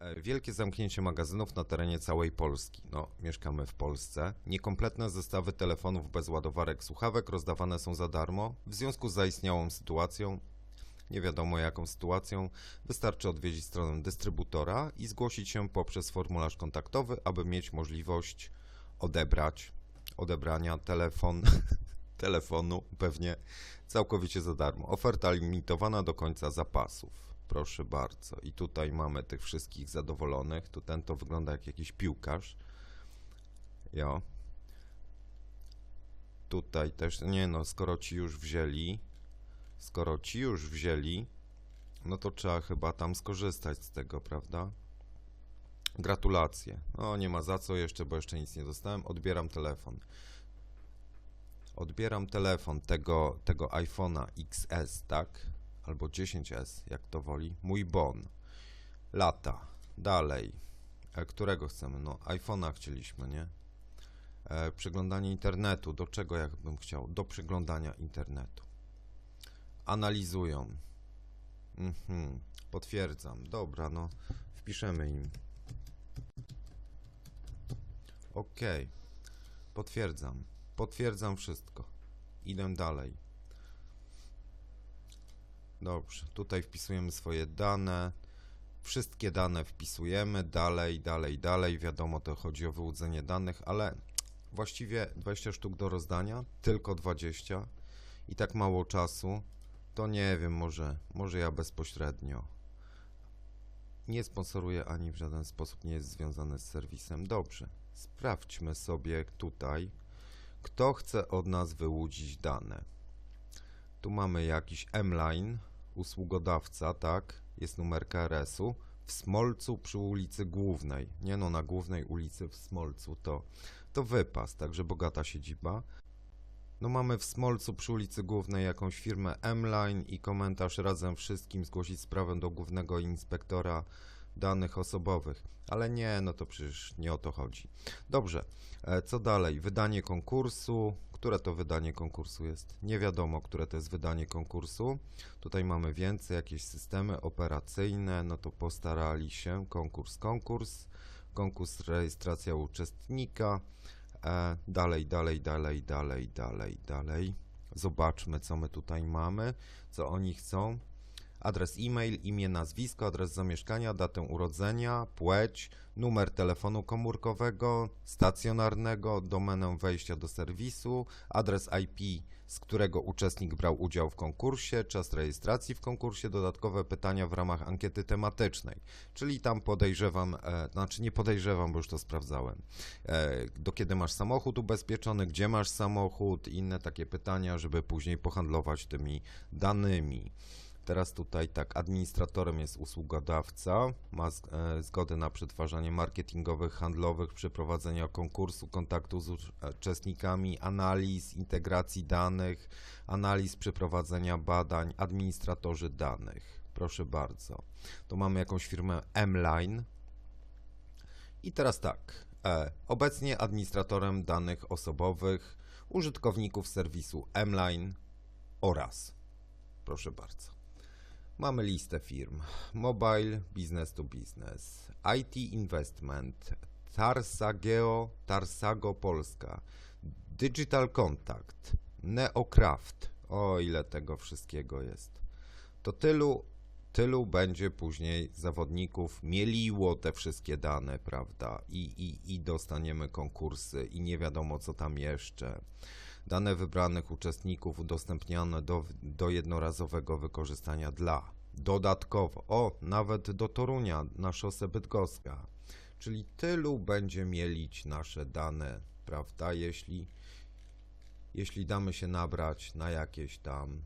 E, Wielkie zamknięcie magazynów na terenie całej Polski. No, mieszkamy w Polsce. Niekompletne zestawy telefonów bez ładowarek słuchawek rozdawane są za darmo. W związku z zaistniałą sytuacją, nie wiadomo jaką sytuacją, wystarczy odwiedzić stronę dystrybutora i zgłosić się poprzez formularz kontaktowy, aby mieć możliwość odebrać, odebrania telefon, telefonu pewnie całkowicie za darmo. Oferta limitowana do końca zapasów. Proszę bardzo. I tutaj mamy tych wszystkich zadowolonych. Tu ten to wygląda jak jakiś piłkarz. Jo. Tutaj też, nie no, skoro ci już wzięli, skoro ci już wzięli, no to trzeba chyba tam skorzystać z tego, prawda? Gratulacje. No nie ma za co jeszcze, bo jeszcze nic nie dostałem. Odbieram telefon. Odbieram telefon tego, tego iPhone'a XS, tak? Albo 10S, jak to woli. Mój bon. Lata. Dalej. E, którego chcemy? No, iPhone'a chcieliśmy, nie? E, przeglądanie internetu. Do czego ja bym chciał? Do przeglądania internetu. Analizują. Mhm. Potwierdzam. Dobra, no. Wpiszemy im. OK. Potwierdzam. Potwierdzam wszystko. Idę dalej. Dobrze, tutaj wpisujemy swoje dane. Wszystkie dane wpisujemy, dalej, dalej, dalej. Wiadomo, to chodzi o wyłudzenie danych, ale właściwie 20 sztuk do rozdania, tylko 20 i tak mało czasu, to nie wiem, może, może ja bezpośrednio. Nie sponsoruję ani w żaden sposób nie jest związany z serwisem. Dobrze, sprawdźmy sobie tutaj, kto chce od nas wyłudzić dane. Tu mamy jakiś M-Line, usługodawca, tak? Jest numer KRS-u. W Smolcu przy ulicy Głównej. Nie no, na głównej ulicy w Smolcu to, to wypas, także bogata siedziba. No mamy w Smolcu przy ulicy Głównej jakąś firmę M-Line i komentarz razem wszystkim zgłosić sprawę do głównego inspektora danych osobowych. Ale nie, no to przecież nie o to chodzi. Dobrze, e, co dalej? Wydanie konkursu. Które to wydanie konkursu jest? Nie wiadomo, które to jest wydanie konkursu. Tutaj mamy więcej, jakieś systemy operacyjne, no to postarali się. Konkurs, konkurs, konkurs, rejestracja uczestnika. E, dalej, dalej, dalej, dalej, dalej, dalej. Zobaczmy, co my tutaj mamy, co oni chcą. Adres e-mail, imię, nazwisko, adres zamieszkania, datę urodzenia, płeć, numer telefonu komórkowego, stacjonarnego, domenę wejścia do serwisu, adres IP, z którego uczestnik brał udział w konkursie, czas rejestracji w konkursie, dodatkowe pytania w ramach ankiety tematycznej. Czyli tam podejrzewam, e, znaczy nie podejrzewam, bo już to sprawdzałem. E, do kiedy masz samochód ubezpieczony, gdzie masz samochód, inne takie pytania, żeby później pohandlować tymi danymi. Teraz tutaj tak, administratorem jest usługodawca, ma e, zgodę na przetwarzanie marketingowych, handlowych, przeprowadzenia konkursu, kontaktu z ucz- uczestnikami, analiz, integracji danych, analiz, przeprowadzenia badań, administratorzy danych. Proszę bardzo. Tu mamy jakąś firmę M-Line. I teraz tak, e, obecnie administratorem danych osobowych użytkowników serwisu M-Line oraz, proszę bardzo. Mamy listę firm: Mobile, Business to Business, IT Investment, Tarsageo, Tarsago Polska, Digital Contact, Neocraft. O ile tego wszystkiego jest. To tylu, tylu będzie później zawodników mieliło te wszystkie dane, prawda? I, i, I dostaniemy konkursy, i nie wiadomo co tam jeszcze. Dane wybranych uczestników udostępniane do, do jednorazowego wykorzystania dla. Dodatkowo, o, nawet do Torunia na szosę Bydgoska. Czyli tylu będzie mielić nasze dane, prawda? Jeśli, jeśli damy się nabrać na jakieś tam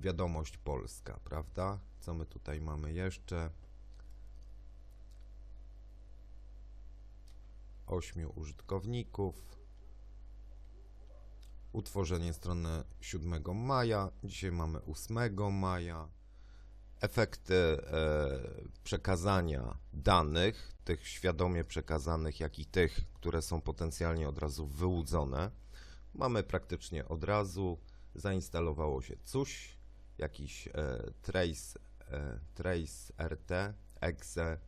wiadomość polska, prawda? Co my tutaj mamy jeszcze? Ośmiu użytkowników utworzenie strony 7 maja, dzisiaj mamy 8 maja. Efekty e, przekazania danych, tych świadomie przekazanych, jak i tych, które są potencjalnie od razu wyłudzone, mamy praktycznie od razu. Zainstalowało się coś, jakiś e, trace, e, trace RT, exe,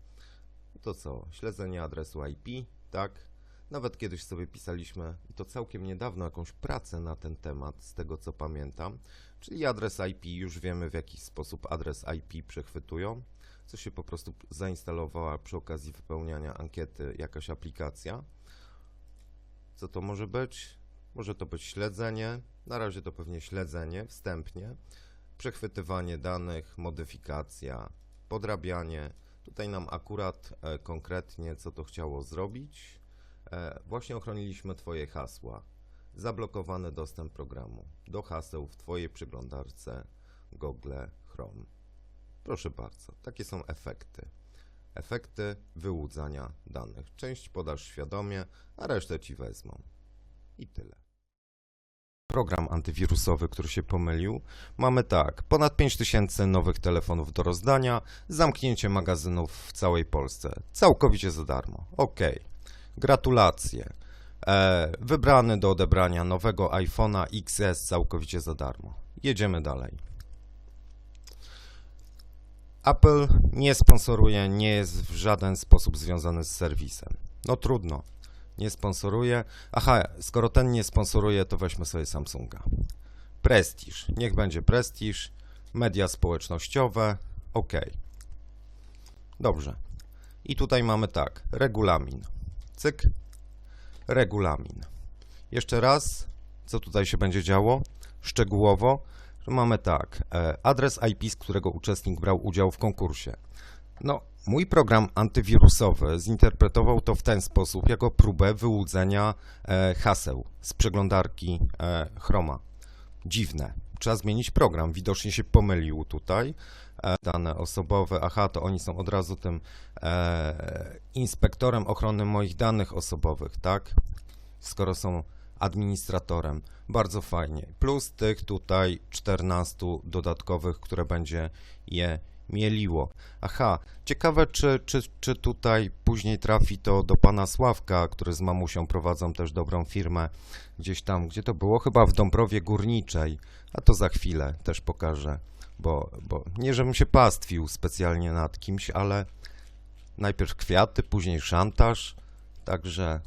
To co? Śledzenie adresu IP, tak? Nawet kiedyś sobie pisaliśmy, i to całkiem niedawno, jakąś pracę na ten temat, z tego co pamiętam. Czyli adres IP, już wiemy w jaki sposób adres IP przechwytują. Co się po prostu zainstalowała przy okazji wypełniania ankiety jakaś aplikacja. Co to może być? Może to być śledzenie. Na razie to pewnie śledzenie wstępnie. Przechwytywanie danych, modyfikacja, podrabianie. Tutaj nam akurat e, konkretnie co to chciało zrobić. E, właśnie ochroniliśmy Twoje hasła. Zablokowany dostęp programu do haseł w Twojej przeglądarce Google Chrome. Proszę bardzo, takie są efekty. Efekty wyłudzania danych. Część podasz świadomie, a resztę ci wezmą. I tyle. Program antywirusowy, który się pomylił. Mamy tak, ponad 5000 nowych telefonów do rozdania, zamknięcie magazynów w całej Polsce. Całkowicie za darmo. Ok. Gratulacje. E, wybrany do odebrania nowego iPhone'a XS całkowicie za darmo. Jedziemy dalej. Apple nie sponsoruje, nie jest w żaden sposób związany z serwisem. No trudno, nie sponsoruje. Aha, skoro ten nie sponsoruje, to weźmy sobie Samsunga. Prestiż, niech będzie prestiż. Media społecznościowe, ok. Dobrze. I tutaj mamy tak, regulamin. Cyk, regulamin. Jeszcze raz, co tutaj się będzie działo? Szczegółowo, mamy tak, e, adres IP, z którego uczestnik brał udział w konkursie. No, mój program antywirusowy zinterpretował to w ten sposób, jako próbę wyłudzenia e, haseł z przeglądarki e, Chroma. Dziwne. Trzeba zmienić program. Widocznie się pomylił tutaj. E, dane osobowe, aha, to oni są od razu tym e, inspektorem ochrony moich danych osobowych, tak? Skoro są administratorem. Bardzo fajnie. Plus tych tutaj 14 dodatkowych, które będzie je mieliło. Aha, ciekawe, czy, czy, czy tutaj później trafi to do pana Sławka, który z mamusią prowadzą też dobrą firmę gdzieś tam, gdzie to było, chyba w Dąbrowie Górniczej, a to za chwilę też pokażę, bo, bo nie, żebym się pastwił specjalnie nad kimś, ale najpierw kwiaty, później szantaż, także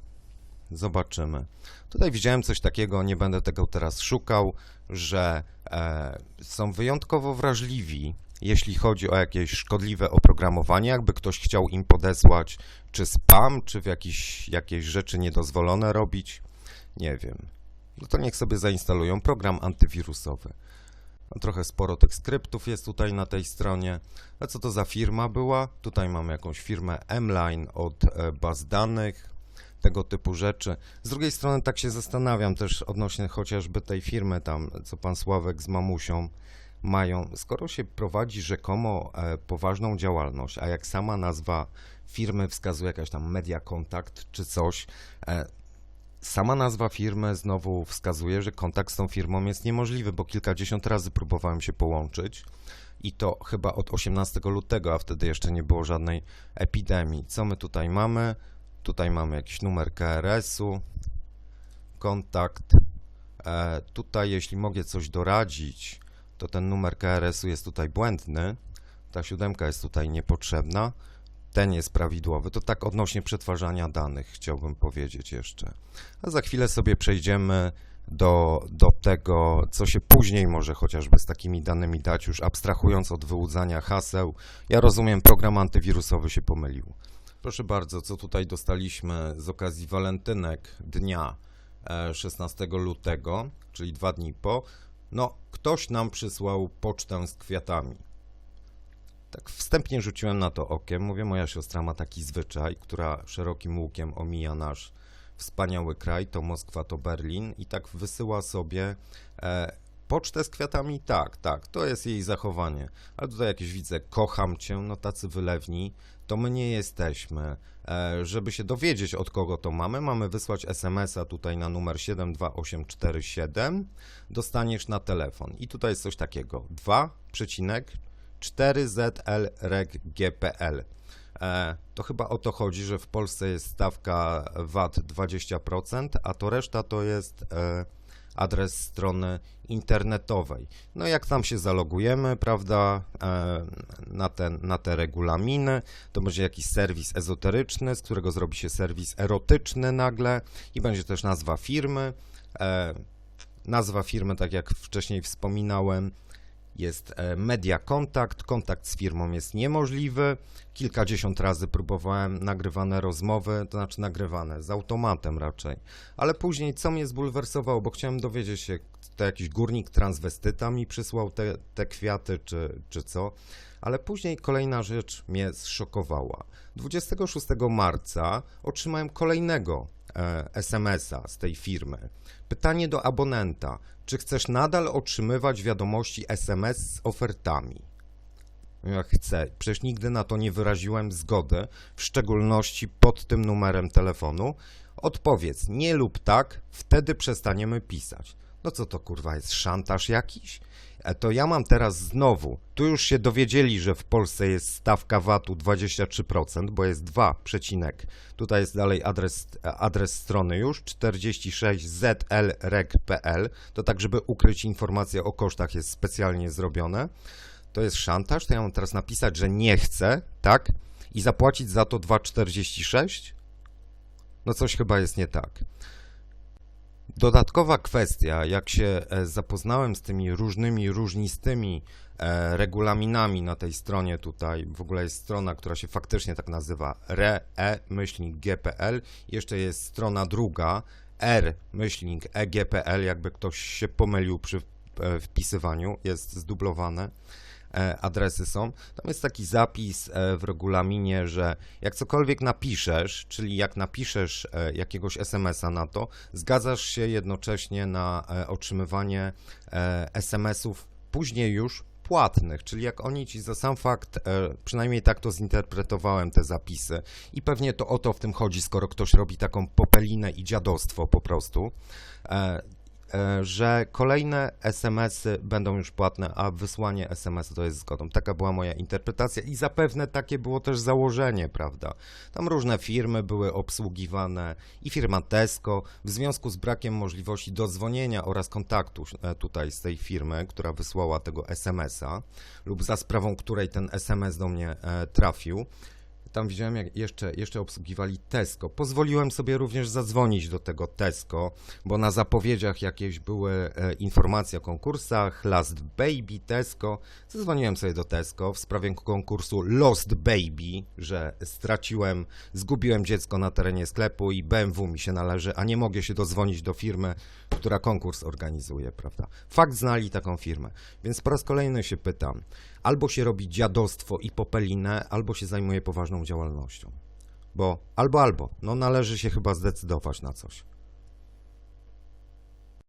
zobaczymy. Tutaj widziałem coś takiego, nie będę tego teraz szukał, że e, są wyjątkowo wrażliwi, jeśli chodzi o jakieś szkodliwe oprogramowanie, jakby ktoś chciał im podesłać czy spam, czy w jakiś, jakieś rzeczy niedozwolone robić, nie wiem. No to niech sobie zainstalują program antywirusowy. No, trochę sporo tych skryptów jest tutaj na tej stronie. A co to za firma była? Tutaj mamy jakąś firmę M-Line od e, baz danych, tego typu rzeczy. Z drugiej strony tak się zastanawiam też odnośnie chociażby tej firmy tam, co pan Sławek z mamusią mają, skoro się prowadzi rzekomo e, poważną działalność, a jak sama nazwa firmy wskazuje jakaś tam media kontakt czy coś, e, sama nazwa firmy znowu wskazuje, że kontakt z tą firmą jest niemożliwy, bo kilkadziesiąt razy próbowałem się połączyć i to chyba od 18 lutego, a wtedy jeszcze nie było żadnej epidemii. Co my tutaj mamy? Tutaj mamy jakiś numer KRS-u, kontakt. E, tutaj, jeśli mogę coś doradzić, to ten numer KRS-u jest tutaj błędny. Ta siódemka jest tutaj niepotrzebna. Ten jest prawidłowy. To tak odnośnie przetwarzania danych chciałbym powiedzieć jeszcze. A za chwilę sobie przejdziemy do, do tego, co się później może chociażby z takimi danymi dać, już abstrahując od wyłudzania haseł. Ja rozumiem, program antywirusowy się pomylił. Proszę bardzo, co tutaj dostaliśmy z okazji walentynek dnia e, 16 lutego, czyli dwa dni po. No, ktoś nam przysłał pocztę z kwiatami. Tak wstępnie rzuciłem na to okiem. Mówię, moja siostra ma taki zwyczaj, która szerokim łukiem omija nasz wspaniały kraj, to Moskwa, to Berlin i tak wysyła sobie e, pocztę z kwiatami. Tak, tak, to jest jej zachowanie. Ale tutaj jakieś widzę, kocham cię, no tacy wylewni, to my nie jesteśmy. E, żeby się dowiedzieć od kogo to mamy, mamy wysłać SMS-a tutaj na numer 72847, dostaniesz na telefon. I tutaj jest coś takiego, 2,4ZLREG-GPL. E, to chyba o to chodzi, że w Polsce jest stawka VAT 20%, a to reszta to jest e, adres strony internetowej. No jak tam się zalogujemy, prawda, e, na, ten, na te regulaminy, to będzie jakiś serwis ezoteryczny, z którego zrobi się serwis erotyczny nagle i będzie też nazwa firmy. E, nazwa firmy, tak jak wcześniej wspominałem, jest e, media kontakt. Kontakt z firmą jest niemożliwy. Kilkadziesiąt razy próbowałem nagrywane rozmowy, to znaczy nagrywane z automatem raczej. Ale później co mnie zbulwersowało, bo chciałem dowiedzieć się, to jakiś górnik transwestyta mi przysłał te, te kwiaty, czy, czy co. Ale później kolejna rzecz mnie zszokowała. 26 marca otrzymałem kolejnego SMS-a z tej firmy. Pytanie do abonenta: czy chcesz nadal otrzymywać wiadomości SMS z ofertami? Ja chcę. Przecież nigdy na to nie wyraziłem zgody, w szczególności pod tym numerem telefonu. Odpowiedz nie lub tak, wtedy przestaniemy pisać. No co to kurwa jest szantaż jakiś? E, To ja mam teraz znowu, tu już się dowiedzieli, że w Polsce jest stawka VAT-u 23%, bo jest 2 przecinek. Tutaj jest dalej adres, e, adres strony już 46zlreg.pl. To tak, żeby ukryć informacje o kosztach jest specjalnie zrobione. To jest szantaż, to ja mam teraz napisać, że nie chcę, tak? I zapłacić za to 2,46? No coś chyba jest nie tak. Dodatkowa kwestia, jak się e, zapoznałem z tymi różnymi, różnistymi e, regulaminami na tej stronie tutaj, w ogóle jest strona, która się faktycznie tak nazywa re-gpl, jeszcze jest strona druga r-eg.pl, jakby ktoś się pomylił przy e, wpisywaniu, jest zdublowane. e, adresy są. Tam jest taki zapis e, w regulaminie, że jak cokolwiek napiszesz, czyli jak napiszesz e, jakiegoś SMS-a na to, zgadzasz się jednocześnie na e, otrzymywanie e, SMS-ów później już płatnych, czyli jak oni ci za sam fakt, e, przynajmniej tak to zinterpretowałem te zapisy. I pewnie to o to w tym chodzi, skoro ktoś robi taką popelinę i dziadostwo po prostu, e, e, że kolejne SMS-y będą już płatne, a wysłanie SMS to jest zgodą. Taka była moja interpretacja i zapewne takie było też założenie, prawda? Tam różne firmy były obsługiwane i firma Tesco w związku z brakiem możliwości dodzwonienia oraz kontaktu e, tutaj z tej firmy, która wysłała tego SMS-a lub za sprawą której ten SMS do mnie e, trafił. Tam widziałem, jak jeszcze, jeszcze obsługiwali Tesco. Pozwoliłem sobie również zadzwonić do tego Tesco, bo na zapowiedziach jakieś były e, informacje o konkursach, Last Baby, Tesco. Zadzwoniłem sobie do Tesco w sprawie konkursu Lost Baby, że straciłem, zgubiłem dziecko na terenie sklepu i BMW mi się należy, a nie mogę się dodzwonić do firmy, która konkurs organizuje, prawda? Fakt znali taką firmę. Więc po raz kolejny się pytam, albo się robi dziadostwo i popelinę, albo się zajmuje poważną działalnością. Bo albo, albo, no należy się chyba zdecydować na coś.